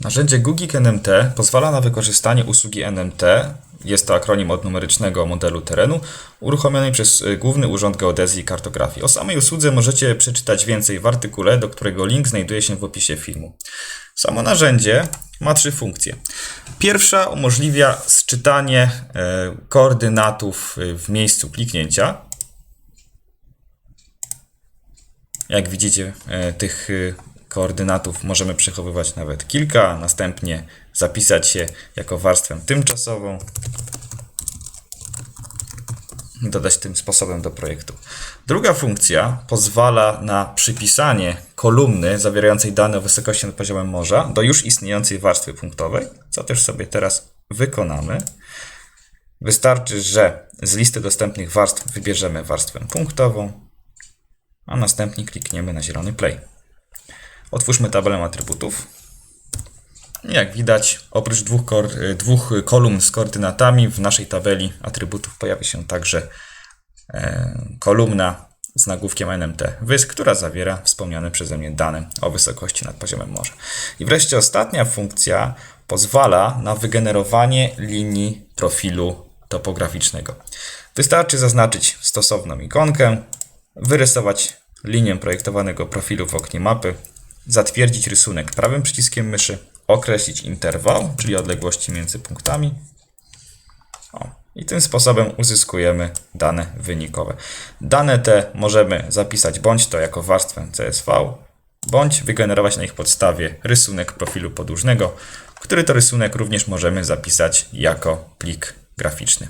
Narzędzie Gugik NMT pozwala na wykorzystanie usługi NMT, jest to akronim od numerycznego modelu terenu, uruchomionej przez y, Główny Urząd Geodezji i Kartografii. O samej usłudze możecie przeczytać więcej w artykule, do którego link znajduje się w opisie filmu. Samo narzędzie ma trzy funkcje. Pierwsza umożliwia sczytanie e, koordynatów y, w miejscu kliknięcia. Jak widzicie, e, tych y, koordynatów możemy przechowywać nawet kilka, a następnie zapisać je jako warstwę tymczasową dodać tym sposobem do projektu. Druga funkcja pozwala na przypisanie kolumny zawierającej dane o wysokości nad poziomem morza do już istniejącej warstwy punktowej, co też sobie teraz wykonamy. Wystarczy, że z listy dostępnych warstw wybierzemy warstwę punktową, a następnie klikniemy na zielony play. Otwórzmy tabelę atrybutów. Jak widać, oprócz dwóch, y, dwóch kolumn z koordynatami, w naszej tabeli atrybutów pojawi się także e, kolumna z nagłówkiem NMT Wysk, która zawiera wspomniane przeze mnie dane o wysokości nad poziomem morza. I wreszcie ostatnia funkcja pozwala na wygenerowanie linii profilu topograficznego. Wystarczy zaznaczyć stosowną ikonkę, wyrysować linię projektowanego profilu w oknie mapy, zatwierdzić rysunek prawym przyciskiem myszy, określić interwał, czyli odległości między punktami. O, I tym sposobem uzyskujemy dane wynikowe. Dane te możemy zapisać bądź to jako warstwę CSV, bądź wygenerować na ich podstawie rysunek profilu podłużnego, który to rysunek również możemy zapisać jako plik graficzny.